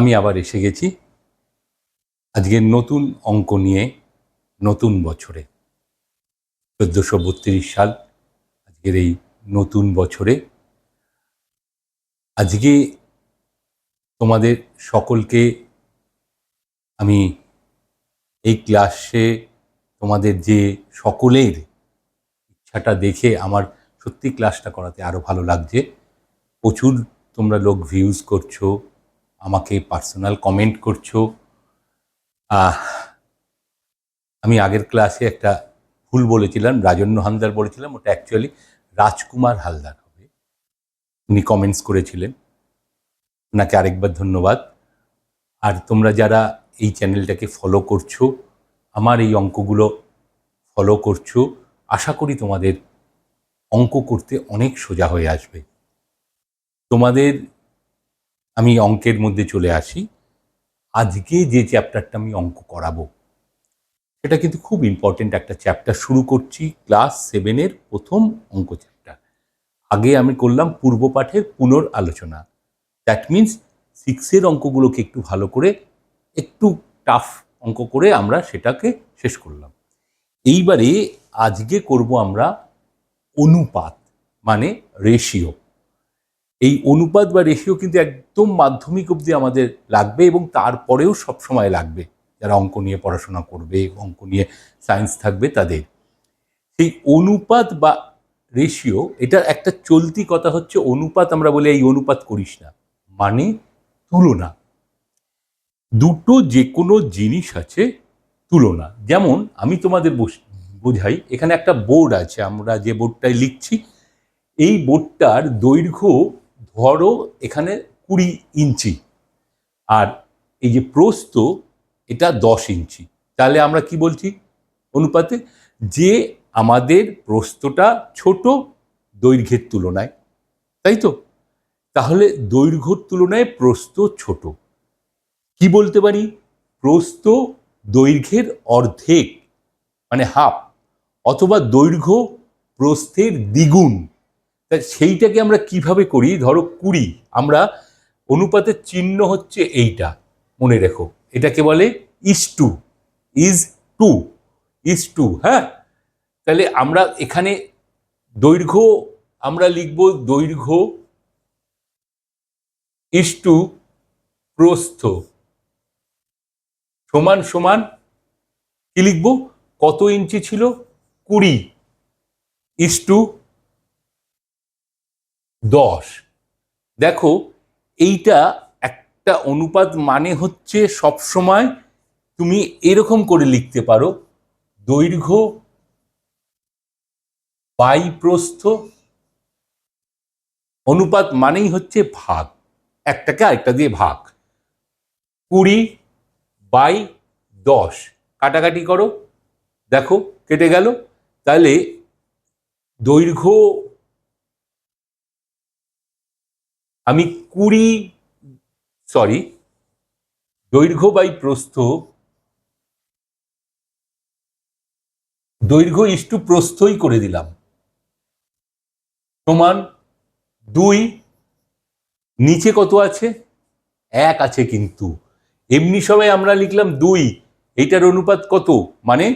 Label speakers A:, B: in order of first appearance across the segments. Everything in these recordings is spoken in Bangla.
A: আমি আবার এসে গেছি। আজকের নতুন অঙ্ক নিয়ে নতুন বছরে। চোদ্দোশো বত্রিশ সাল, আজকের এই নতুন বছরে। আজকে তোমাদের সকলকে আমি এই ক্লাসে তোমাদের যে সকলের ইচ্ছাটা দেখে আমার সত্যি ক্লাসটা করাতে আরও ভালো লাগছে। প্রচুর তোমরা লোক ভিউজ করছ। আমাকে পার্সোনাল কমেন্ট করছ। আমি আগের ক্লাসে একটা ভুল বলেছিলাম, রাজন্য হালদার বলেছিলাম, ওটা অ্যাকচুয়ালি রাজকুমার হালদার হবে। উনি কমেন্টস করেছিলেন। ওনাকে আরেকবার ধন্যবাদ। আর তোমরা যারা এই চ্যানেলটাকে ফলো করছ, আমার এই অঙ্কগুলো ফলো করছ, আশা করি তোমাদের অঙ্ক করতে অনেক সোজা হয়ে আসবে। তোমাদের আমি অঙ্কের মধ্যে চলে আসি। আজকে যে চ্যাপ্টারটা আমি অঙ্ক করাবো, সেটা কিন্তু খুব ইম্পর্টেন্ট একটা চ্যাপ্টার। শুরু করছি ক্লাস সেভেনের প্রথম অঙ্ক চ্যাপ্টার। আগে আমি করলাম পূর্ব পাঠের পুনর আলোচনা দ্যাট মিন্স সিক্সের অঙ্কগুলোকে একটু ভালো করে, একটু টাফ অঙ্ক করে আমরা সেটাকে শেষ করলাম। এইবারে আজকে করব আমরা অনুপাত মানে রেশিও এই অনুপাত বা রেশিও কিন্তু একদম মাধ্যমিক অবধি আমাদের লাগবে এবং তারপরেও সব সময় লাগবে। যারা অঙ্ক নিয়ে পড়াশোনা করবে, অঙ্ক নিয়ে সায়েন্স থাকবে তাদের। সেই অনুপাত বা রেশিও এটার একটা চলতি কথা হচ্ছে, অনুপাত আমরা বলি, এই অনুপাত করিস না। মানে তুলনা। দুটো যে কোনো জিনিস আছে তুলনা। যেমন আমি তোমাদের বোঝাই, এখানে একটা বোর্ড আছে, আমরা যে বোর্ডটায় লিখছি, এই বোর্ডটার দৈর্ঘ্য ধরো এখানে কুড়ি ইঞ্চি। আর এই যে প্রস্থ, এটা দশ ইঞ্চি। তাহলে আমরা কি বলছি? অনুপাতে যে আমাদের প্রস্থটা ছোট দৈর্ঘ্যের তুলনায়, তাই তো? তাহলে দৈর্ঘ্যর তুলনায় প্রস্থ ছোট। কি বলতে পারি? প্রস্থ দৈর্ঘ্যের অর্ধেক মানে হাফ, অথবা দৈর্ঘ্য প্রস্থের দ্বিগুণ। তা সেইটাকে আমরা কীভাবে করি? ধরো কুড়ি। আমরা অনুপাতের চিহ্ন হচ্ছে এইটা। মনে রেখো। এটাকে বলে is to is to is to হ্যাঁ? তাহলে আমরা এখানে দৈর্ঘ্য আমরা লিখব দৈর্ঘ্য ইস টু প্রস্থ। সমান সমান কি লিখব? কত ইঞ্চি ছিল? কুড়ি। ইস টু দশ। দেখো, এইটা একটা অনুপাত মানে হচ্ছে সব সময় তুমি এরকম করে লিখতে পারো, দৈর্ঘ্য বাই প্রস্থ, অনুপাত মানেই হচ্ছে ভাগ, একটাকে আরেকটা দিয়ে ভাগ। কুড়ি বাই দশ, কাটাকাটি করো, দেখো, কেটে গেল, তাহলে দৈর্ঘ্য আমি কুড়ি সরি দৈর্ঘ্য বাই প্রস্থ, দৈর্ঘ্য ইষ্টু প্রস্থই করে দিলাম। সমান দুই, নিচে কত আছে? এক আছে কিন্তু। এমনি সময় আমরা লিখলাম দুই, এইটার অনুপাত কত? মানে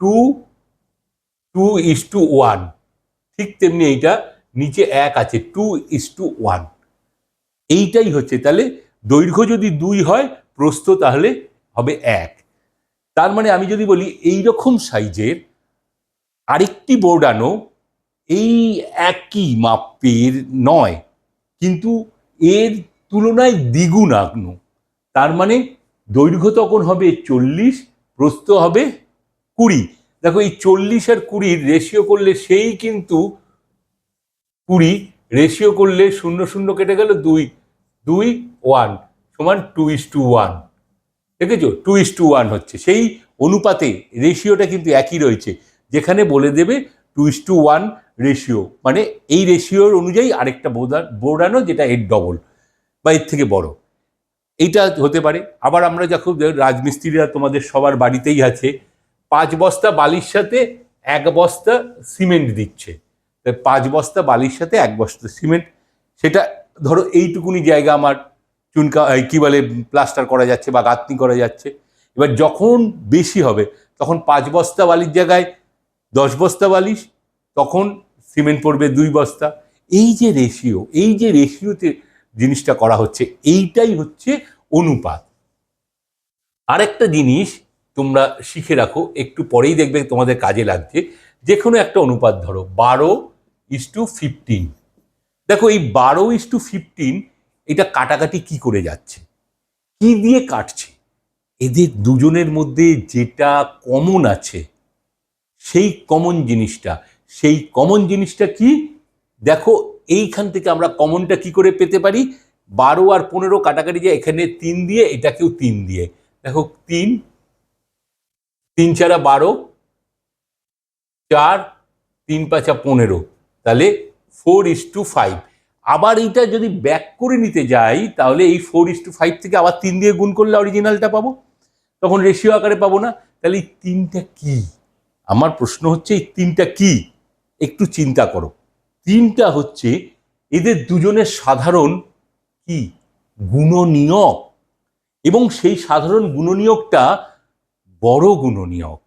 A: two two is to one. ঠিক তেমনি এইটা নিচে এক আছে, টু ইস টু ওয়ান। এইটাই হচ্ছে। তাহলে দৈর্ঘ্য যদি দুই হয়, প্রস্থ তাহলে হবে এক। তার মানে আমি যদি বলি এই রকম সাইজের আরেকটি বোর্ড আনো এই একই মাপের নয়, কিন্তু এর তুলনায় দ্বিগুণ আগ্ন। তার মানে দৈর্ঘ্য তখন হবে চল্লিশ, প্রস্থ হবে কুড়ি। দেখো এই চল্লিশ আর কুড়ির রেশিও করলে সেই কিন্তু কুড়ি রেশিও করলে শূন্য শূন্য কেটে গেল দুই। দুই ওয়ান সমান টু ইস টু ওয়ান দেখেছ? টু ইস টু ওয়ান হচ্ছে। সেই অনুপাতে রেশিওটা কিন্তু একই রয়েছে। যেখানে বলে দেবে two is to one ratio মানে এই রেশিওর অনুযায়ী আরেকটা বোর্ড- বোর্ড আনো যেটা এর ডবল বা এর থেকে বড়। এইটা হতে পারে। আবার আমরা যখন রাজমিস্ত্রিরা তোমাদের সবার বাড়িতেই আছে। পাঁচ বস্তা বালির সাথে এক বস্তা সিমেন্ট দিচ্ছে। পাঁচ বস্তা বালির সাথে এক বস্তা সিমেন্ট। সেটা ধরো এইটুকুনি জায়গা আমার চুনকা কী বলে, প্লাস্টার করা যাচ্ছে বা গাঁথনি করা যাচ্ছে। এবার যখন বেশি হবে, তখন পাঁচ বস্তা বালির জায়গায় দশ বস্তা বালিশ, তখন সিমেন্ট পড়বে দুই বস্তা। এই যে রেশিও এই যে রেশিওতে জিনিসটা করা হচ্ছে, এইটাই হচ্ছে অনুপাত। আরেকটা জিনিস তোমরা শিখে রাখো, একটু পরেই দেখবে তোমাদের কাজে লাগছে। যে কোনো একটা অনুপাত ধরো, বারো ইস টু ফিফটিন দেখো, এই বারো ইস টু ফিফটিন এটা কাটাকাটি কি করে যাচ্ছে? কি দিয়ে কাটছে? এদের দুজনের মধ্যে যেটা কমন আছে, সেই কমন জিনিসটা, সেই কমন জিনিসটা কি? দেখো, এইখান থেকে আমরা কমনটা কি করে পেতে পারি? বারো আর পনেরো কাটাকাটি যায়, এখানে তিন দিয়ে, এটাকেও তিন দিয়ে। দেখো, তিন তিন চারা বারো, চার, তিন পাঁচা পনেরো। তাহলে ফোর ইস টু ফাইভ আবার এইটা যদি ব্যাক করে নিতে যাই, তাহলে এই ফোর ইস টু ফাইভ থেকে আবার তিন দিয়ে গুণ করলে অরিজিনালটা পাবো। তখন রেশিও আকারে পাবো না। তাহলে এই তিনটা কি? আমার প্রশ্ন হচ্ছে, এই তিনটা কি? একটু চিন্তা করো। তিনটা হচ্ছে, এদের দুজনের সাধারণ কি? গুণনীয়ক। এবং সেই সাধারণ গুণনীয়কটা বড় গুণনীয়ক।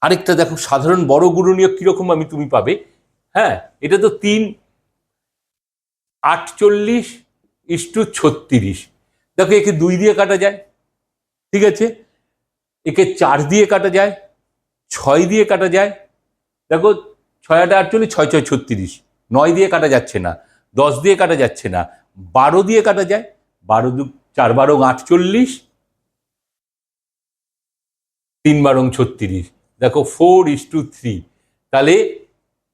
A: আরেকটা দেখো, সাধারণ বড় গুণনীয়ক কীরকম আমি তুমি পাবে? হ্যাঁ এটা তো তিন আটচল্লিশ ইস্টু ছত্রিশ। দেখো একে দুই দিয়ে কাটা যায়, ঠিক আছে? একে চার দিয়ে কাটা যায়, ছয় দিয়ে কাটা যায়। দেখো, ছয় আটা আটচল্লিশ, ছয় ছয় ছত্রিশ। নয় দিয়ে কাটা যাচ্ছে না, দশ দিয়ে কাটা যাচ্ছে না, বারো দিয়ে কাটা যায়, বারো দু, চার বারো আটচল্লিশ, তিন বারং ছত্রিশ। দেখো, ফোর ইস টু থ্রি। তাহলে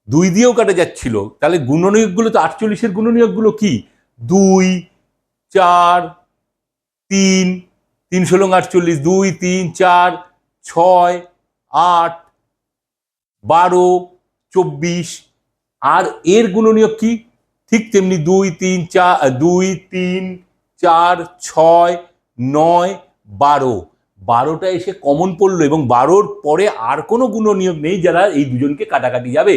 A: দুই দিয়েও কাটা যাচ্ছিল। তাহলে গুণনীয়কগুলো তো আটচল্লিশের গুণনীয়কগুলো কি? দুই, চার, তিন তিন ষোলো আটচল্লিশ, দুই, তিন, চার, ছয়, আট, বারো, চব্বিশ। আর এর গুণনীয়ক কি? ঠিক তেমনি দুই, তিন, চার, দুই, তিন, চার, ছয়, নয়, বারো। বারোটা এসে কমন পড়ল এবং বারোর পরে আর কোনো গুণনীয়ক নেই যারা এই দুজনকে কাটাকাটি যাবে।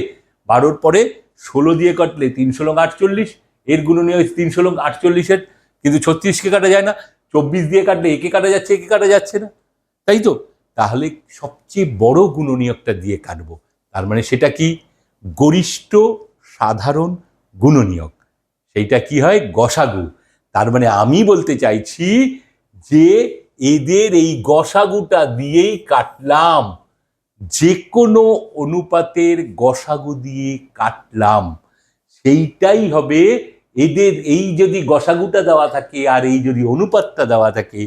A: বারোর পরে ষোলো দিয়ে কাটলে তিনশো লং আটচল্লিশ, এর গুণনীয়ক তিনশো লং আটচল্লিশের, কিন্তু ছত্রিশকে কাটা যায় না, চব্বিশ দিয়ে কাটলে একে কাটা যাচ্ছে, একে কাটা যাচ্ছে না। তাই তো? তাহলে সবচেয়ে বড় গুণনীয়কটা দিয়ে কাটব। তার মানে সেটা কি? গরিষ্ঠ, সাধারণ গুণনীয়ক। সেইটা কি হয়? গসাগু। তার মানে আমি বলতে চাইছি যে এদের এই গসাগুটা দিয়েই কাটলাম। যে কোনো অনুপাতের গসাগু দিয়ে কাটলাম। সেইটাই হবে এদের এই যদি গসাগুটা দেওয়া থাকে আর এই যদি অনুপাতটা দেওয়া থাকে,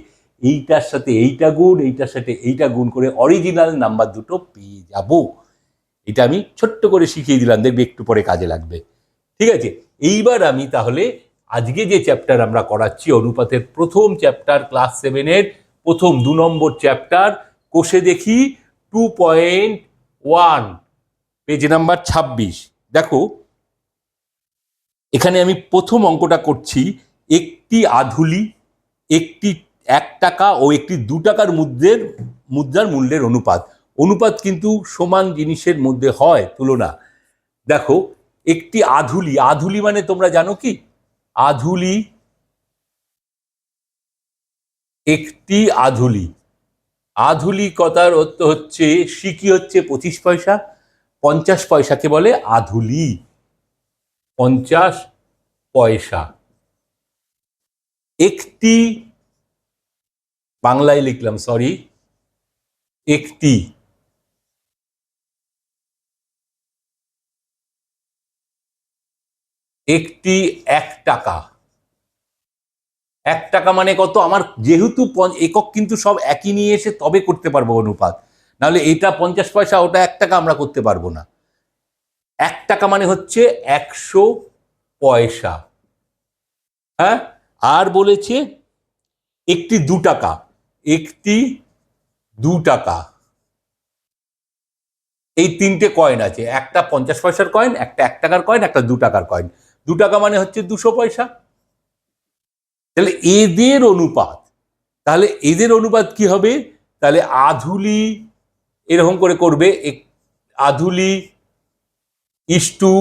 A: এইটার সাথে এইটা গুণ, এইটার সাথে এইটা গুণ করে অরিজিনাল নাম্বার দুটো পেয়ে যাব। এটা আমি ছোট্ট করে শিখিয়ে দিলাম, দেখবে একটু পরে কাজে লাগবে। ঠিক আছে? এইবার আমি তাহলে আজকে যে চ্যাপ্টার আমরা করাচ্ছি, অনুপাতের প্রথম চ্যাপ্টার ক্লাস সেভেনের প্রথম দু নম্বর চ্যাপ্টার কোষে দেখি two point one page number ছাব্বিশ। দেখো, এখানে আমি প্রথম অঙ্কটা করছি, একটি আধুলি, একটি এক টাকা ও একটি দু টাকার মুদ্রের, মুদ্রার মূল্যের অনুপাত। অনুপাত কিন্তু সমান জিনিসের মধ্যে হয়, তুলনা। দেখো, একটি আধুলি আধুলি মানে তোমরা জানো কি? আধুলি, একটি আধুলি। আধুলি কথার অর্থ হচ্ছে সিকি হচ্ছে? পঁচিশ পয়সা? পঞ্চাশ পয়সাকে বলে? আধুলি। পঞ্চাশ পয়সা। একটি, বাংলায় লিখলাম সরি একটি। একটি এক টাকা। এক টাকা মানে কত? আমার যেহেতু একক কিন্তু সব একই নিয়ে এসে তবে করতে পারব অনুপাত। নাহলে এটা পঞ্চাশ পয়সা, ওটা এক টাকা আমরা করতে পারব না। এক টাকা মানে হচ্ছে একশো পয়সা। হ্যাঁ? আর বলেছে একটি দু টাকা। একটি দু টাকা। এই তিনটে কয়েন আছে। একটা পঞ্চাশ পয়সার কয়েন একটা এক টাকার কয়েন একটা দু টাকার কয়েন দু টাকা মানে হচ্ছে দুশো পয়সা। তাহলে এদের অনুপাত, তাহলে এদের অনুপাত কি হবে? তাহলে আধুলি এরকম করে করবে আধুলি ইস্টু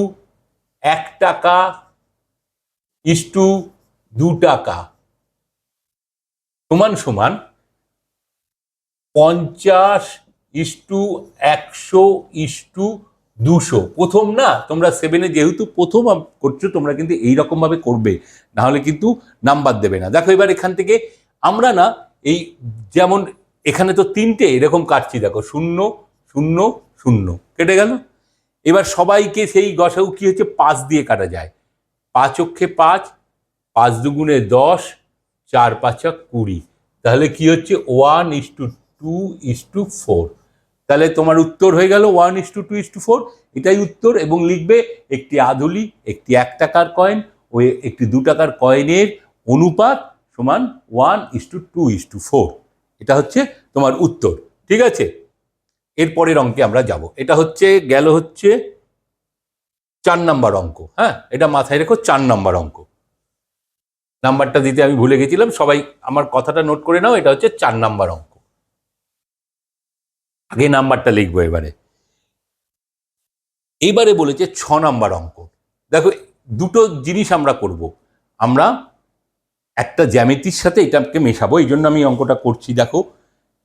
A: এক টাকা ইস্টু দু টাকা সমান সমান পঞ্চাশ ইস্টু একশো ইস্টু দুশো। প্রথম না, তোমরা সেভেনে যেহেতু প্রথম করছ, তোমরা কিন্তু এইরকম ভাবে করবে। না হলে কিন্তু নাম্বার দেবে না। দেখো এবার এখান থেকে আমরা না এই যেমন এখানে তো তিনটে, এরকম কাটছি। দেখো, শূন্য শূন্য শূন্য। কেটে গেল? এবার সবাইকে সেই গসাউ কি হচ্ছে? পাঁচ দিয়ে কাটা যায়। পাঁচ অক্ষে পাঁচ পাঁচ দুগুণে দশ, চার পাঁচা কুড়ি। তাহলে কি হচ্ছে? One is to two is to four তাহলে তোমার উত্তর হয়ে গেল one is to two is to four এটাই উত্তর এবং লিখবে একটি আধুলি, একটি এক টাকার কয়েন ও একটি দু টাকার কয়েনের অনুপাত সমান one is to two is to four এটা হচ্ছে তোমার উত্তর, ঠিক আছে? এরপরের অঙ্কে আমরা যাব। এটা হচ্ছে, গেল হচ্ছে চার নাম্বার অঙ্ক হ্যাঁ? এটা মাথায় রেখো, চার নাম্বার অঙ্ক। নাম্বারটা দিতে আমি ভুলে গেছিলাম, সবাই আমার কথাটা নোট করে নাও, এটা হচ্ছে চার নাম্বার অঙ্ক। আগে নাম্বারটা লিখব এবারে। এইবারে বলেছে ছ নাম্বার অঙ্ক। দেখো, দুটো জিনিস আমরা করব। আমরা একটা জ্যামিতির সাথে এটাকে মেশাবো, এই জন্য আমি অঙ্কটা করছি। দেখো,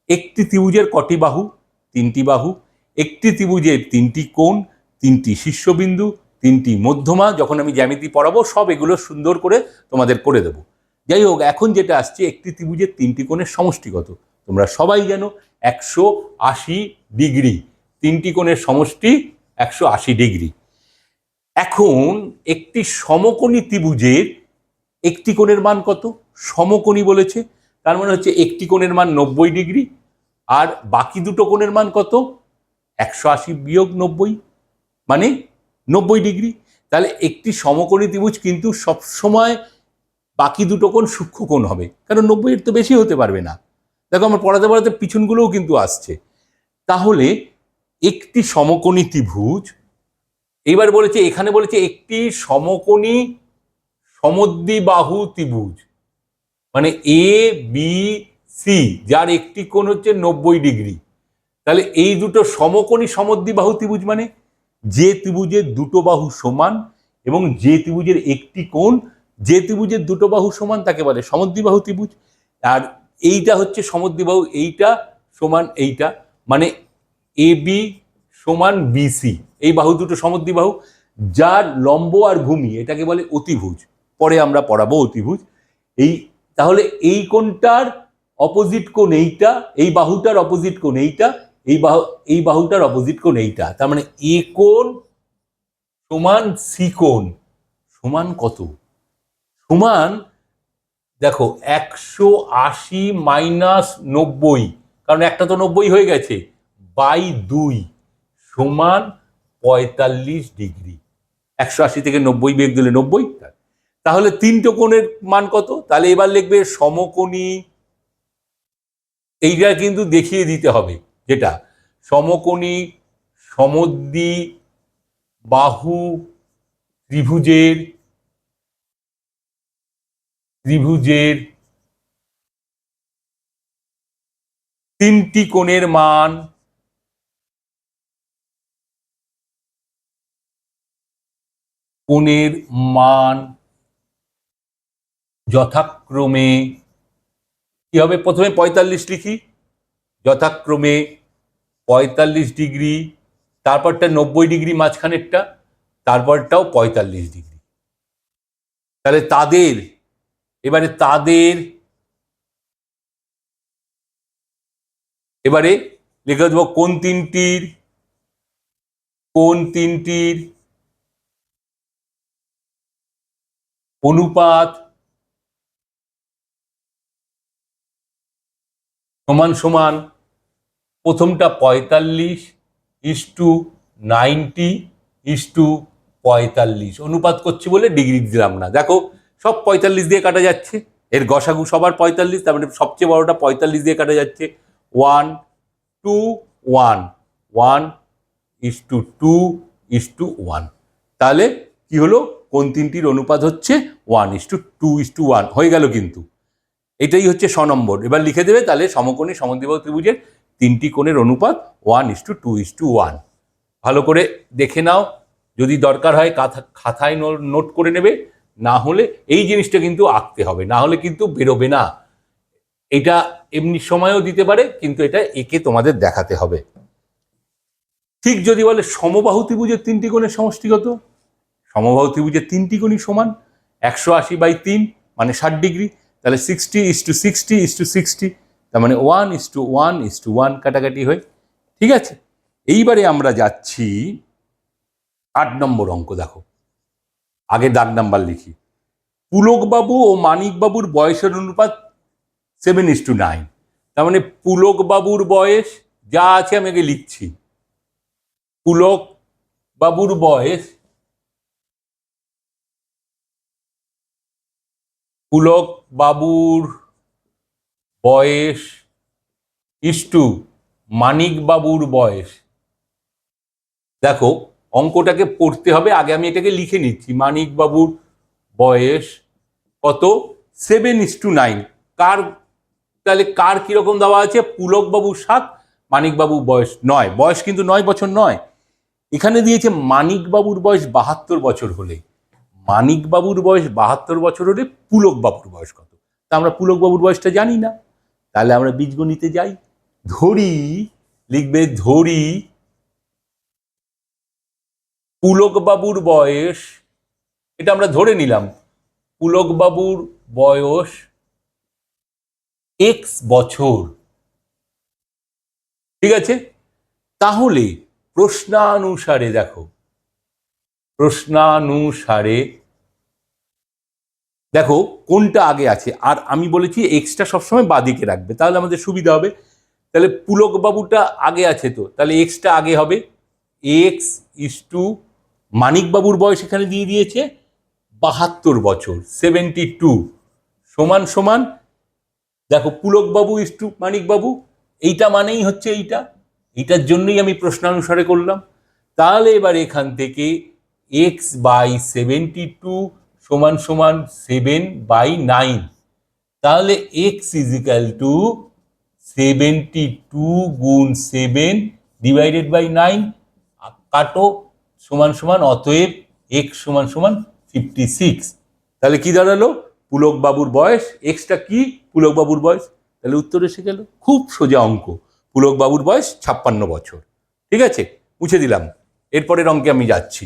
A: একটি ত্রিভুজের কটি বাহু? তিনটি বাহু। একটি ত্রিভুজের তিনটি কোণ, তিনটি শীর্ষবিন্দু, তিনটি মধ্যমা। যখন আমি জ্যামিতি পড়াবো, সব এগুলো সুন্দর করে তোমাদের করে দেব। যাই হোক, এখন যেটা আসছে, একটি ত্রিভুজের তিনটি কোণের সমষ্টিগত। তোমরা সবাই জানো একশো আশি ডিগ্রি, তিনটি কোণের সমষ্টি একশো আশি ডিগ্রি। এখন একটি সমকোণী ত্রিভুজের একটি কোণের মান কত? সমকোণী বলেছে। তার মানে হচ্ছে একটি কোণের মান নব্বই ডিগ্রি আর বাকি দুটো কোণের মান কত? একশো আশি বিয়োগ নব্বই মানে নব্বই ডিগ্রি। তাহলে একটি সমকোণী ত্রিভুজ কিন্তু সবসময় বাকি দুটো কোণ সূক্ষ্ম কোণ হবে, কারণ নব্বইয়ের তো বেশি হতে পারবে না। দেখো আমার পড়াতে পড়াতে পিছনগুলোও কিন্তু আসছে। তাহলে একটি সমকোণী ত্রিভুজ, এইবার বলেছে, এখানে বলেছে একটি সমকোণী সমদ্বিবাহু ত্রিভুজ। মানে এ বি সি যার একটি কোণ হচ্ছে নব্বই ডিগ্রি। তাহলে এই দুটো সমকোণী সমদ্বিবাহু ত্রিভুজ মানে যে ত্রিভুজের দুটো বাহু সমান এবং যে ত্রিভুজের একটি কোণ, যে ত্রিভুজের দুটো বাহু সমান তাকে বলে সমদ্বিবাহু ত্রিভুজ। আর এইটা হচ্ছে সমদ্বিবাহু, এইটা সমান এইটা মানে এ বি সমান বিসি এই বাহু দুটো সমদ্বিবাহু, যার লম্ব আর ভূমি, এটাকে বলে অতিভুজ, পরে আমরা পড়াবো অতিভুজ। এই, তাহলে এই কোনটার অপোজিট কোন এইটা, এই বাহুটার অপোজিট কোন এইটা, এই বাহু, এই বাহুটার অপোজিট কোন এইটা। তার মানে এ কোণ সমান সি কোণ, সমান কত? সমান দেখো, একশো আশি মাইনাস নব্বই, কারণ একটা তো নব্বই হয়ে গেছে, বাই দুই সমান পঁয়তাল্লিশ ডিগ্রি। একশো আশি থেকে নব্বই বেগ দিলে নব্বই তাহলে তিনটে কোণের মান কত? তাহলে এবার লিখবে সমকোণী। এইটা কিন্তু দেখিয়ে দিতে হবে, যেটা সমকোণী, সমদ্বি, বাহু, ত্রিভুজের ত্রিভুজের তিনটি কোণের মান কোণের মান যথাক্রমে কি হবে? প্রথমে পঁয়তাল্লিশ লিখি। যথাক্রমে পঁয়তাল্লিশ ডিগ্রি, তারপরটা নব্বই ডিগ্রি মাঝখানেরটা, তারপরটাও পঁয়তাল্লিশ ডিগ্রি। তাহলে তাদের এবারে তাদের এবারে লিখে দেবো কোন তিনটির কোন তিনটির অনুপাত সমান সমান প্রথমটা পঁয়তাল্লিশ is to ninety is to পঁয়তাল্লিশ। অনুপাত করছি বলে ডিগ্রি দিলাম না। দেখো সব পঁয়তাল্লিশ দিয়ে কাটা যাচ্ছে। এর গসাগু সবার পঁয়তাল্লিশ, তার মানে সবচেয়ে বড়টা পঁয়তাল্লিশ দিয়ে কাটা যাচ্ছে। One to one one is to two is to one. তাহলে কি হলো? কোন তিনটির অনুপাত হচ্ছে one is to two is to one. হয়ে গেল কিন্তু। এটাই হচ্ছে ছ নম্বর। এবার লিখে দেবে তাহলে সমকোণী সমদ্বিবাহু ত্রিভুজের তিনটি কোণের অনুপাত one is to two is to one. ভালো করে দেখে নাও। যদি দরকার হয় খাতায় নোট করে নেবে। না হলে এই জিনিসটা কিন্তু আঁকতে হবে, না হলে কিন্তু বেরোবে না। এটা এমনি সময়ও দিতে পারে, কিন্তু এটা একে তোমাদের দেখাতে হবে। ঠিক যদি বলে সমবাহু ত্রিভুজের তিনটি কোণের সমষ্টিগত, সমবাহু ত্রিভুজের তিনটি কোণই সমান, একশো আশি বাই তিন মানে ষাট ডিগ্রি, তাহলে sixty is to sixty is to sixty তার মানে one is to one is to one কাটাকাটি হয়। ঠিক আছে? এইবারে আমরা যাচ্ছি আট নম্বর অঙ্ক, দেখো। আগে দাগ নাম্বার লিখি। পুলকবাবু ও মানিকবাবুর বয়সের অনুপাত সেভেন ইস টু নাইন তার মানে পুলকবাবুর বয়স যা আছে আমি আগে লিখছি। পুলক বাবুর বয়স পুলক বাবুর বয়স ইস্টু মানিক বাবুর বয়স। দেখো অঙ্কটাকে পড়তে হবে। আগে আমি এটাকে লিখে নিচ্ছি। মানিক বাবুর বয়স কত? সেভেন ইস টু নাইন কার, তাহলে কার কীরকম দেওয়া আছে? পুলক বাবু সাত মানিক বাবু বয়স নয়। বয়স কিন্তু নয়, বছর নয়। এখানে দিয়েছে মানিক বাবুর বয়স বাহাত্তর বছর হলে। মানিক বাবুর বয়স বাহাত্তর বছর হলে পুলক বাবুর বয়স কত? তা আমরা পুলক বাবুর বয়সটা জানি না। তাহলে আমরা বীজগণিতে যাই। ধরি, লিখবে ধরি পুলক বাবুর বয়স, এটা আমরা ধরে নিলাম পুলক বাবুর বয়স এক্স বছর। ঠিক আছে? তাহলে প্রশ্নানুসারে দেখো। প্রশ্নানুসারে দেখো কোনটা আগে আছে। আর আমি বলেছি এক্সটা সবসময় বাদিকে রাখবে, তাহলে আমাদের সুবিধা হবে। তাহলে পুলক বাবুটা আগে আছে তো, তাহলে এক্সটা আগে হবে। এক্স ইস টু মানিকবাবুর বয়স এখানে দিয়ে দিয়েছে বাহাত্তর বছর সেভেন্টি টু সমান সমান। দেখো, পুলকবাবু ইস টু মানিকবাবু, এইটা মানেই হচ্ছে এইটা। এইটার জন্যই আমি প্রশ্নানুসারে করলাম। তাহলে এবার এখান থেকে এক্স বাই সেভেন্টি টু সমান সমান সেভেন বাই নাইন তাহলে x equal to seventy two গুণ সেভেন ডিভাইডেড বাই নাইন কাটো সমান সমান, অতএব এক্স সমান সমান ফিফটি সিক্স তাহলে কি দাঁড়াল? পুলক বাবুর বয়স এক্সটা কি? পুলক বাবুর বয়স। তাহলে উত্তর এসে গেল, খুব সোজা অঙ্ক। পুলক বাবুর বয়স ছাপ্পান্ন বছর। ঠিক আছে? মুছে দিলাম। এরপরের অঙ্কে আমি যাচ্ছি।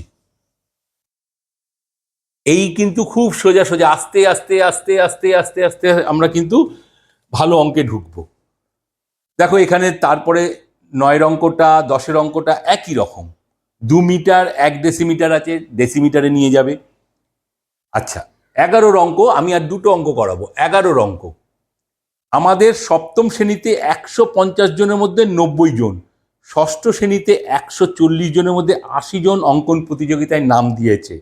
A: এই কিন্তু খুব সোজা সোজা, আস্তে আস্তে আস্তে আস্তে আস্তে আস্তে আমরা কিন্তু ভালো অঙ্কে ঢুকবো। দেখো এখানে তারপরে নয়ের অঙ্কটা, দশের অঙ্কটা একই রকম। দু মিটার, এক ডেসিমিটার আছে ডেসিমিটারে নিয়ে যাবে। আচ্ছা এগারোর অঙ্ক, আমি আর দুটো অঙ্ক করাবো। এগারোর অঙ্ক। আমাদের সপ্তম শ্রেণীতে একশো পঞ্চাশ জনের মধ্যে নব্বই জন। ষষ্ঠ শ্রেণীতে একশো চল্লিশ জনের মধ্যে আশি জন অঙ্কন প্রতিযোগিতায় নাম দিয়েছে।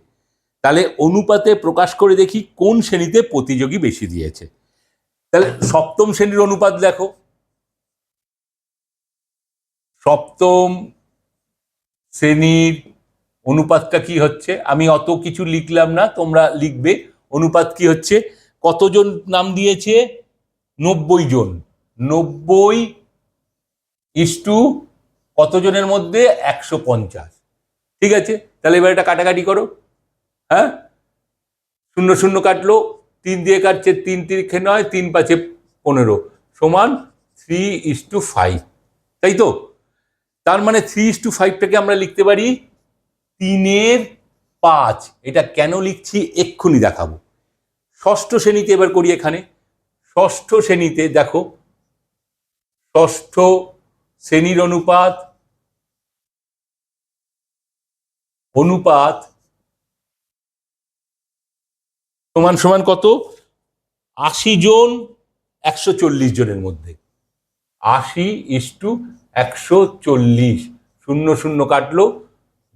A: তাহলে অনুপাতে প্রকাশ করে দেখি কোন শ্রেণীতে প্রতিযোগী বেশি দিয়েছে। তাহলে সপ্তম শ্রেণির অনুপাত দেখো। সপ্তম শ্রেণির অনুপাতটা কি হচ্ছে? আমি অত কিছু লিখলাম না, তোমরা লিখবে। অনুপাত কি হচ্ছে? কতজন নাম দিয়েছে? নব্বই জন। নব্বই ইস্টু কতজনের মধ্যে? একশো পঞ্চাশ। ঠিক আছে? তাহলে এবার এটা কাটাকাটি করো। হ্যাঁ? শূন্য শূন্য কাটলো। তিন দিয়ে কাটছে তিন তিরিখে নয়, তিন পাঁচে পনেরো। সমান থ্রি ইস টু ফাইভ তাই তো? তার মানে থ্রি ইস টু ফাইভটাকে আমরা লিখতে পারি তিনের পাঁচ। এটা কেন লিখছি? এক্ষুনি দেখাবো। ষষ্ঠ শ্রেণীতে এবার করি এখানে। ষষ্ঠ শ্রেণীতে দেখো, ষষ্ঠ শ্রেণির অনুপাত অনুপাত সমান সমান কত? আশি জন একশো চল্লিশ জনের মধ্যে। আশি ইস টু একশো চল্লিশ। শূন্য শূন্য কাটলো,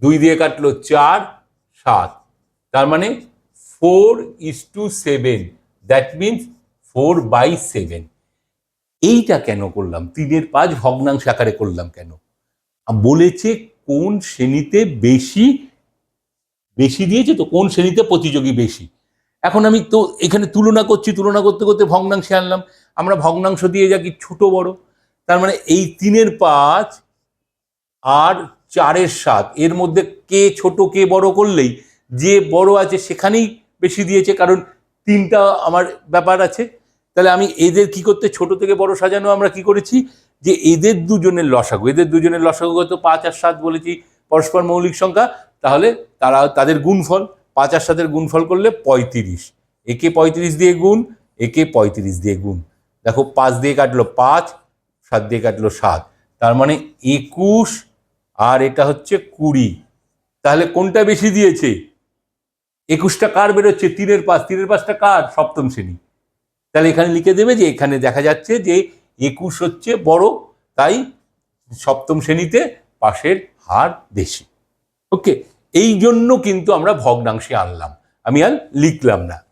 A: দুই দিয়ে কাটলো চার, সাত। তার মানে four is to seven that means four by seven এইটা কেন করলাম? তিনের পাঁচ ভগ্নাংশ আকারে করলাম কেন? বলেছে কোন শ্রেণীতে বেশি বেশি দিয়েছে তো কোন শ্রেণীতে প্রতিযোগী বেশি? এখন আমি তো এখানে তুলনা করছি, তুলনা করতে করতে ভগ্নাংশে আনলাম। আমরা ভগ্নাংশ দিয়ে যাকি ছোট বড়? তার মানে এই তিনের পাঁচ আর চারের সাত। এর মধ্যে কে ছোট, কে বড় করলেই যে বড় আছে সেখানেই বেশি দিয়েছে, কারণ তিনটা আমার ব্যাপার আছে। তাহলে আমি এদের কি করতে, ছোট থেকে বড় সাজানো আমরা কি করেছি? যে এদের দুজনের লসাগু। এদের দুজনের লসাগু কত পাঁচ আর সাত বলেছি পরস্পর মৌলিক সংখ্যা। তাহলে তারা, তাদের গুণফল, পাঁচ আর সাতের গুণফল করলে পঁয়ত্রিশ। একে পঁয়ত্রিশ দিয়ে গুণ, একে পঁয়ত্রিশ দিয়ে গুণ। দেখো পাঁচ দিয়ে কাটলো পাঁচ সাত দিয়ে কাটলো সাত। তার মানে একুশ আর এটা হচ্ছে কুড়ি। তাহলে কোনটা বেশি দিয়েছে? একুশটা কার বেরোচ্ছে? তিনের পাঁচ। তিনের পাঁচটা কার? সপ্তম শ্রেণি। তাহলে এখানে লিখে দেবে যে এখানে দেখা যাচ্ছে যে একুশ হচ্ছে বড়, তাই সপ্তম শ্রেণীতে পাশের হার বেশি। ওকে, এই জন্য কিন্তু আমরা ভগ্নাংশে আনলাম। আমি আর লিখলাম না।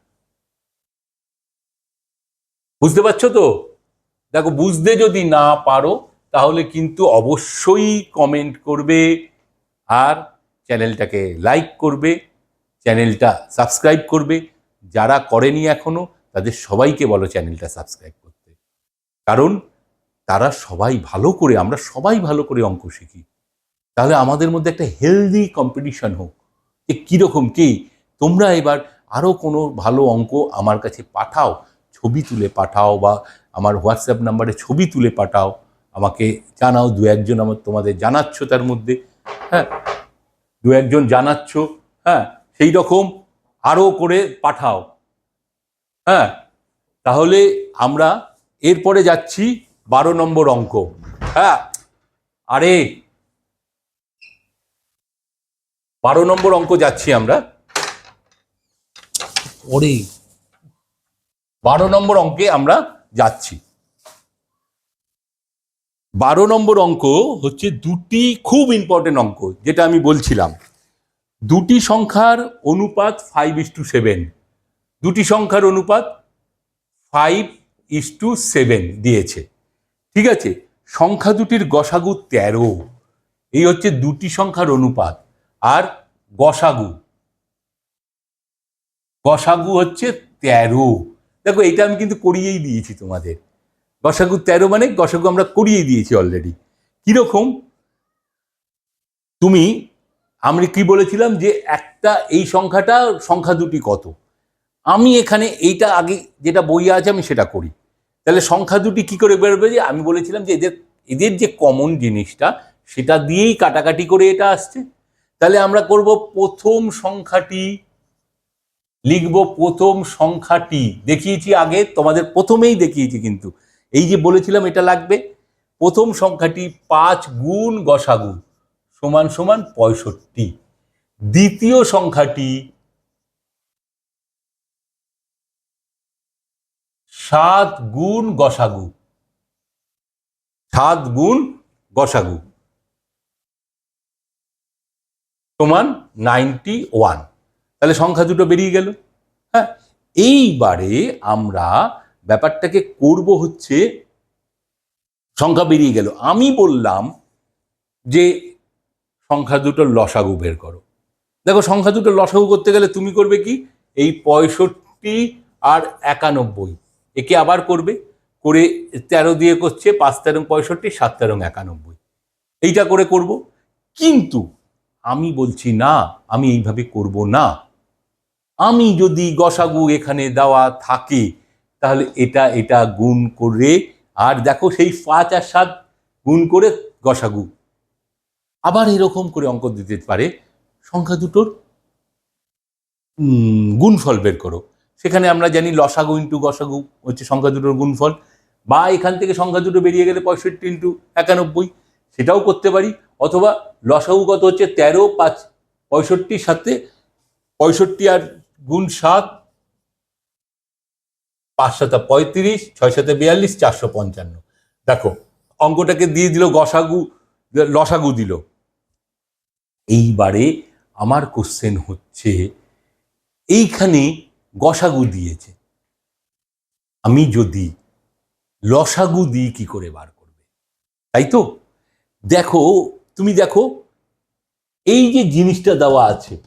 A: বুঝতে পারছ তো? দেখো, বুঝতে যদি না পারো, তাহলে কিন্তু অবশ্যই কমেন্ট করবে আর চ্যানেলটাকে লাইক করবে, চ্যানেলটা সাবস্ক্রাইব করবে। যারা করেনি এখনও, তাদের সবাইকে বলো চ্যানেলটা সাবস্ক্রাইব করতে। কারণ তারা সবাই ভালো করে, আমরা সবাই ভালো করে অঙ্ক শিখি। তাহলে আমাদের মধ্যে একটা হেলদি কম্পিটিশন হোক। যে কীরকম কি? তোমরা এবার আরও কোনো ভালো অঙ্ক আমার কাছে পাঠাও, ছবি তুলে পাঠাও বা আমার হোয়াটসঅ্যাপ নাম্বারে ছবি তুলে পাঠাও, আমাকে জানাও, দু একজন আমার তোমাদের জানাচ্ছ তার মধ্যে হ্যাঁ দু একজন জানাচ্ছ হ্যাঁ সেই রকম আরও করে পাঠাও হ্যাঁ তাহলে আমরা এরপরে যাচ্ছি বারো নম্বর অঙ্ক হ্যাঁ আরে, বারো নম্বর অঙ্ক যাচ্ছি আমরা, ওরে, বারো নম্বর অঙ্কে আমরা যাচ্ছি। বারো নম্বর অঙ্ক হচ্ছে দুটি খুব ইম্পর্টেন্ট অঙ্ক, যেটা আমি বলছিলাম। দুটি সংখ্যার অনুপাত ফাইভ ইস টু সেভেন দুটি সংখ্যার অনুপাত ফাইভ ইস টু সেভেন দিয়েছে। ঠিক আছে? সংখ্যা দুটির গসাগু তেরো। এই হচ্ছে দুটি সংখ্যার অনুপাত। আর গসাগু। গসাগু হচ্ছে তেরো। দেখো, এটা আমি কিন্তু করিয়েই দিয়েছি তোমাদের। গসাগু তেরো মানে গসাগু আমরা করিয়ে দিয়েছি অলরেডি কীরকম? তুমি, আমি কি বলেছিলাম যে একটা, এই সংখ্যাটা, সংখ্যা দুটি কত? আমি এখানে এইটা আগে যেটা বই আছে, আমি সেটা করি। তাহলে সংখ্যা দুটি কি করে বেরোবে? যে আমি বলেছিলাম যে এদের এদের যে কমন জিনিসটা, সেটা দিয়েই কাটাকাটি করে এটা আসছে। তাহলে আমরা করব প্রথম সংখ্যাটি লিখব প্রথম সংখ্যাটি। দেখিয়েছি আগে, তোমাদের প্রথমেই দেখিয়েছি কিন্তু। এই যে বলেছিলাম, এটা লাগবে। প্রথম সংখ্যাটি পাঁচ গুণ গসাগু সমান সমান পঁয়ষট্টি। দ্বিতীয় সংখ্যাটি সাত গুণ গসাগু। সাত গুণ গসাগু সমান নাইনটি ওয়ান। তাহলে সংখ্যা দুটো বেরিয়ে গেল। হ্যাঁ এইবারে আমরা ব্যাপারটাকে করব হচ্ছে সংখ্যা বেরিয়ে গেল। আমি বললাম যে সংখ্যা দুটো লসাগু বের করো। দেখো, সংখ্যা দুটো লসাগু করতে গেলে তুমি করবে কি? এই পঁয়ষট্টি আর একানব্বই, একে আবার করবে। করে তেরো দিয়ে করছে, পাঁচ তেরো পঁয়ষট্টি, সাত তেরো একানব্বই। এইটা করে করব। কিন্তু আমি বলছি না, আমি এইভাবে করব না। আমি যদি গসাগু এখানে দেওয়া থাকে, তাহলে এটা এটা গুণ করে, আর দেখো সেই পাঁচ আর সাত গুণ করে গসাগু। আবার এরকম করে অঙ্ক দিতে পারে, সংখ্যা দুটোর গুণফল বের করো। সেখানে আমরা জানি লসাগু ইন্টু গসাগু হচ্ছে সংখ্যা দুটোর গুণফল, বা এখান থেকে সংখ্যা দুটো বেরিয়ে গেলে পঁয়ষট্টি ইন্টু একানব্বই, সেটাও করতে পারি, অথবা লসাগু কত হচ্ছে তেরো, পাঁচ, পঁয়ষট্টির সাথে পঁয়ষট্টি আর গুণ সাত পাঁচ পঁয়ত্রিশ ছয় সাথে বিয়াল্লিশ, চারশো পঞ্চান্ন। দেখো, অঙ্কটাকে দিয়ে দিল, গসাগু, লসাগু দিল। এইবারে আমার কোশ্চেন হচ্ছে, এইখানে গসাগু দিয়েছে। আমি যদি লসাগু দিই কি করে বার করবে? তাই তো? দেখো, তুমি দেখো, এই যে জিনিসটা দেওয়া আছে,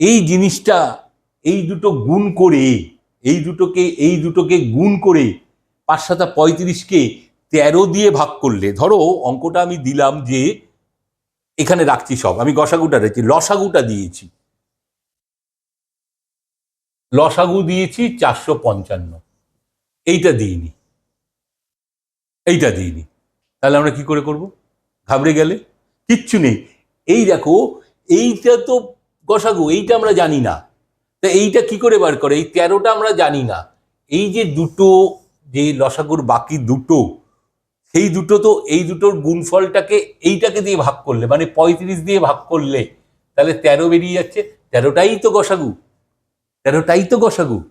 A: এই জিনিসটা এই দুটো গুণ করে, এই দুটোকে এই দুটোকে গুণ করে পাঁচ সাতা পঁয়ত্রিশকে তেরো দিয়ে ভাগ করলে, ধরো অঙ্কটা আমি দিলাম যে এখানে রাখছি সব, আমি গসাগুটা রেখেছি লসাগুটা দিয়েছি। লসাগু দিয়েছি চারশো পঞ্চান্ন। এইটা দিইনি। এইটা দিইনি। তাহলে আমরা কি করে করব? ঘাবড়ে গেলে? কিচ্ছু নেই। এই দেখো, এইটা তো গসাগু, এইটা আমরা জানি না। তা এইটা কি করে বার করে? এই তেরোটা আমরা জানি না। এই যে দুটো যে লসাগুর বাকি দুটো, সেই দুটো তো এই দুটোর গুণফলটাকে এইটাকে দিয়ে ভাগ করলে মানে পঁয়ত্রিশ দিয়ে ভাগ করলে তাহলে তেরো বেরিয়ে যাচ্ছে। তেরোটাই তো গসাগু। তেরোটাই তো গসাগু।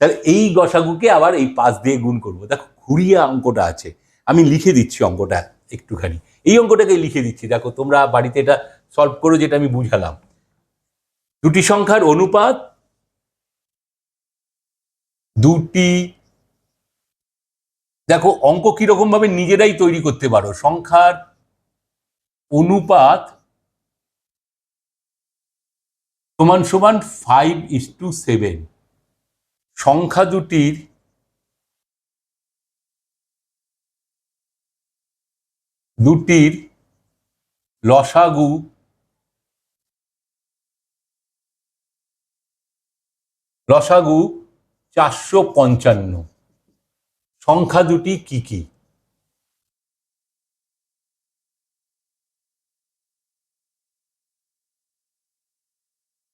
A: তাহলে এই গসাগুকে আবার এই পাঁচ দিয়ে গুণ করব। দেখো, ঘুরিয়ে অঙ্কটা আছে। আমি লিখে দিচ্ছি অঙ্কটা একটুখানি। এই অঙ্কটাকে লিখে দিচ্ছি। দেখো, তোমরা বাড়িতে এটা সলভ করো যেটা আমি বুঝালাম। দুটি সংখ্যার অনুপাত দুটি। দেখো, অঙ্ক কীরকম ভাবে নিজেরাই তৈরি করতে পারো। সংখ্যার অনুপাত সমান সমান ফাইভ ইস টু সেভেন সংখ্যা দুটির দুটির লসাগু লসাগু চারশো পঞ্চান্ন। সংখ্যা দুটি কি কি?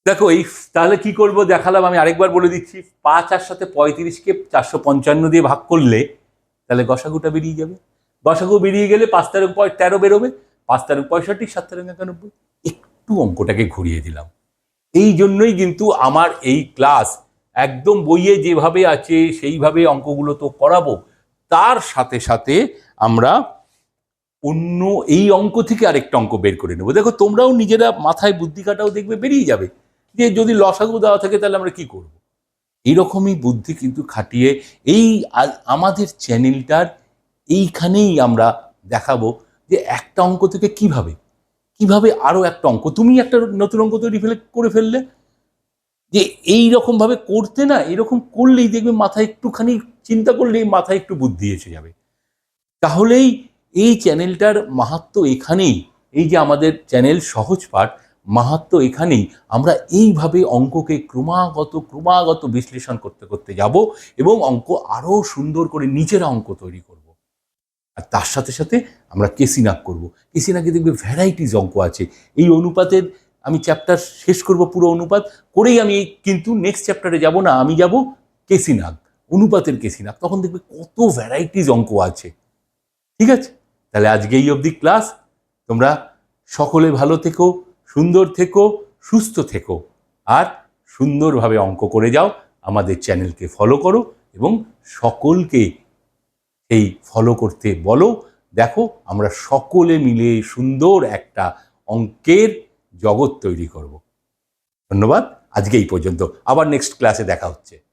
A: দেখো এই তাহলে কি করব দেখালাম, আমি আরেকবার বলে দিচ্ছি, পাঁচ আর সাথে পঁয়ত্রিশকে চারশো পঞ্চান্ন দিয়ে ভাগ করলে, তাহলে গসাগুটা বেরিয়ে যাবে। গসাগু বেরিয়ে গেলে পাঁচ তেরো পয় তেরো বেরোবে, পাঁচ তেরো পঁয়ষট্টি, সাত তেরো একানব্বই। একটু অঙ্কটাকে ঘুরিয়ে দিলাম। এই জন্যই কিন্তু আমার এই ক্লাস একদম বইয়ে যেভাবে আছে, সেইভাবে অঙ্কগুলো তো করাবো। তার সাথে সাথে আমরা অন্য এই অঙ্ক থেকে আরেকটা অঙ্ক বের করে নেব। দেখো, তোমরাও নিজেরা মাথায় বুদ্ধি কাটাও দেখবে, বেরিয়ে যাবে। যে যদি লসাগু দেওয়া থাকে, তাহলে আমরা কি করব? এইরকমই বুদ্ধি কিন্তু খাটিয়ে এই আমাদের চ্যানেলটার এইখানেই আমরা দেখাবো যে একটা অঙ্ক থেকে কীভাবে কীভাবে আরও একটা অঙ্ক। তুমি একটা নতুন অঙ্ক তৈরি ফেলে করে ফেললে যে এই রকম ভাবে করতে না, এরকম করলেই দেখবে মাথায় একটুখানি, চিন্তা করলেই মাথায় একটু বুদ্ধি এসে যাবে। তাহলেই এই চ্যানেলটার মাহাত্ম এখানেই, এই যে আমাদের চ্যানেল সহজ পাঠ, মাহাত্ম এখানেই, আমরা এইভাবে অঙ্ককে ক্রমাগত ক্রমাগত বিশ্লেষণ করতে করতে যাব এবং অঙ্ক আরও সুন্দর করে নিজেরা অঙ্ক তৈরি করব। আর তার সাথে সাথে আমরা কেসিনাক করব। কেসিনাকে দেখবে ভ্যারাইটিস অঙ্ক আছে। এই অনুপাতের আমি চ্যাপ্টার শেষ করব পুরো অনুপাত করেই আমি কিন্তু নেক্সট চ্যাপ্টারে যাব না, আমি যাব কেসিনাগ অনুপাতের কেসিনাগ তখন দেখবে কত ভ্যারাইটিস অঙ্ক আছে। ঠিক আছে? তাহলে আজকে এই অবধি ক্লাস তোমরা সকলে ভালো থেকো, সুন্দর থেকো, সুস্থ থেকো। আর সুন্দরভাবে অঙ্ক করে যাও, আমাদের চ্যানেলকে ফলো করো এবং সকলকে এই ফলো করতে বলো। দেখো, আমরা সকলে মিলে সুন্দর একটা অঙ্কের জগৎ তৈরি করব। ধন্যবাদ। আজকে এই পর্যন্ত। আবার নেক্সট ক্লাসে দেখা হচ্ছে।